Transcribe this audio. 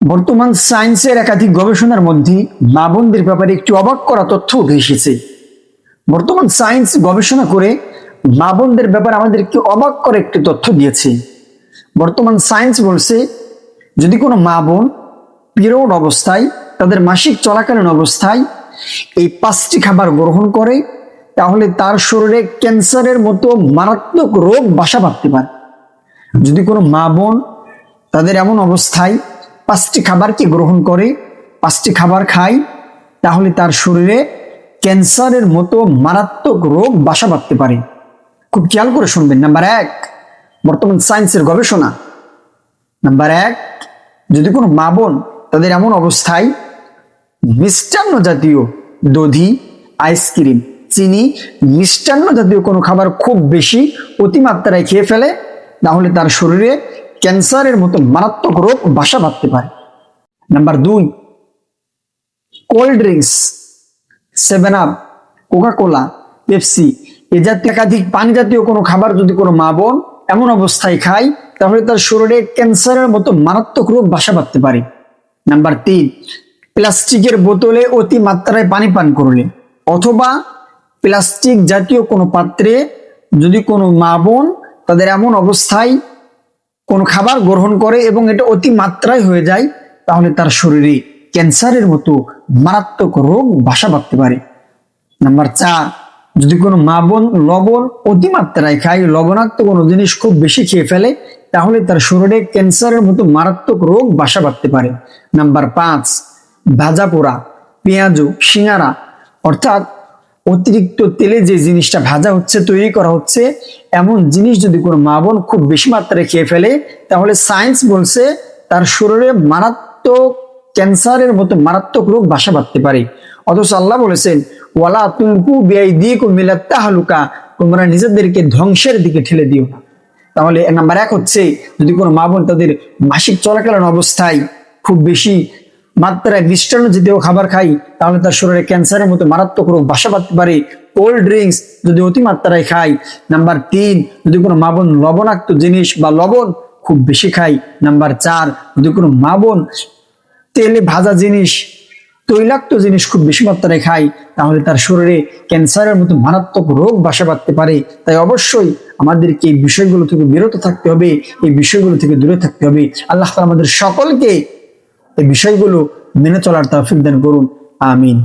বর্তমান সায়েন্সের একাধিক গবেষণার মধ্যে মা বোনদের ব্যাপারে একটি অবাক করা তথ্য উঠে এসেছে। বর্তমান সায়েন্স গবেষণা করে মা বোনদের ব্যাপারে আমাদেরকে অবাক করে একটি তথ্য দিয়েছে। বর্তমান সায়েন্স বলছে, যদি কোনো মা বোন পিরিয়ড অবস্থায়, তাদের মাসিক চলাকালীন অবস্থায় এই পাঁচটি খাবার গ্রহণ করে, তাহলে তার শরীরে ক্যান্সারের মতো মারাত্মক রোগ বাসা বাঁধতে পারে। যদি কোনো মা বোন তাদের এমন অবস্থায় পাঁচটি খাবারকে গ্রহণ করে? পাঁচটি খাবার খায়, তাহলে তার শরীরে ক্যান্সারের মতো মারাত্মক রোগ বাসা বাঁধতে পারে। খুব খেয়াল করে শুনবেন। নাম্বার এক, বর্তমান সায়েন্সের গবেষণা। নাম্বার এক, যদি কোনো মা বোন তাদের এমন অবস্থায় মিষ্টান্ন জাতীয় দধি, আইসক্রিম, চিনি, মিষ্টান্ন জাতীয় কোনো খাবার খুব বেশি অতিমাত্রায় খেয়ে ফেলে, তাহলে তার শরীরে ক্যান্সারের মতো মারাত্মক রোগ বাসা বাঁধতে পারে। নাম্বার দুই, cold drinks, seven up Coca Cola Pepsi, এ জাতীয় একাধিক পানি জাতীয় কোনো খাবার যদি কোনো মা বোন এমন অবস্থায় খায়, তাহলে তার শরীরে ক্যান্সারের মতো মারাত্মক রোগ বাসা বাঁধতে পারে। নাম্বার তিন, প্লাস্টিকের বোতলে অতি মাত্রায় পানি পান করলে, অথবা প্লাস্টিক জাতীয় কোনো পাত্রে যদি কোনো মা বোন তাদের এমন অবস্থায় কোনো খাবার গ্রহণ করে এবং এটা অতি মাত্রায় হয়ে যায়, তাহলে তার শরীরে ক্যান্সারের মতো মারাত্মক রোগ বাসা বাঁধতে পারে। নাম্বার চার, যদি কোনো মা বোন লবণ অতিমাত্রায় খায়, লবণাক্ত কোনো জিনিস খুব বেশি খেয়ে ফেলে, তাহলে তার শরীরে ক্যান্সারের মতো মারাত্মক রোগ বাসা বাঁধতে পারে। নাম্বার পাঁচ, ভাজা পোড়া, পেঁয়াজু, সিঙ্গারা, অর্থাৎ অতিরিক্ত তেলে যে জিনিসটা ভাজা হচ্ছে, তৈরি করা হচ্ছে, এমন জিনিস যদি কোনো মা বোন খুব বেশি মাত্রায় খেয়ে ফেলে, তাহলে সায়েন্স বলছে তার শরীরে মারাত্মক ক্যান্সারের মতো মারাত্মক রোগ বাসা বাঁধতে পারে। অথচ আল্লাহ বলেছেন, ওয়ালা তুলকু বিয়াই দিয়ে মিলাত্তা হালুকা তোমরা নিজেদেরকে ধ্বংসের দিকে ঠেলে দিও না। তাহলে নাম্বার এক হচ্ছে, যদি কোনো মা বোন তাদের মাসিক চলাকালীন অবস্থায় খুব বেশি মাত্রায় মিষ্টান্ন জাতীয় খাবার খাই, তাহলে তার শরীরে ক্যান্সারের মতো মারাত্মক রোগ বাসা বাঁধতে পারে। কোল্ড ড্রিঙ্কস যদি অতিমাত্রায় খাই, নাম্বার তিন, যদি কোনো মা বোন লবণাক্ত জিনিস বা লবণ খুব বেশি খাই, নাম্বার চার, যদি কোনো মা বোন তেলে ভাজা জিনিস, তৈলাক্ত জিনিস খুব বেশি মাত্রায় খাই, তাহলে তার শরীরে ক্যান্সারের মতো মারাত্মক রোগ বাসা বাঁধতে পারে। তাই অবশ্যই আমাদেরকে এই বিষয়গুলো থেকে বিরত থাকতে হবে, এই বিষয়গুলো থেকে দূরে থাকতে হবে। আল্লাহ আমাদের সকলকে এই বিষয়গুলো মেনে চলার তাফিক দান করুন আমিন।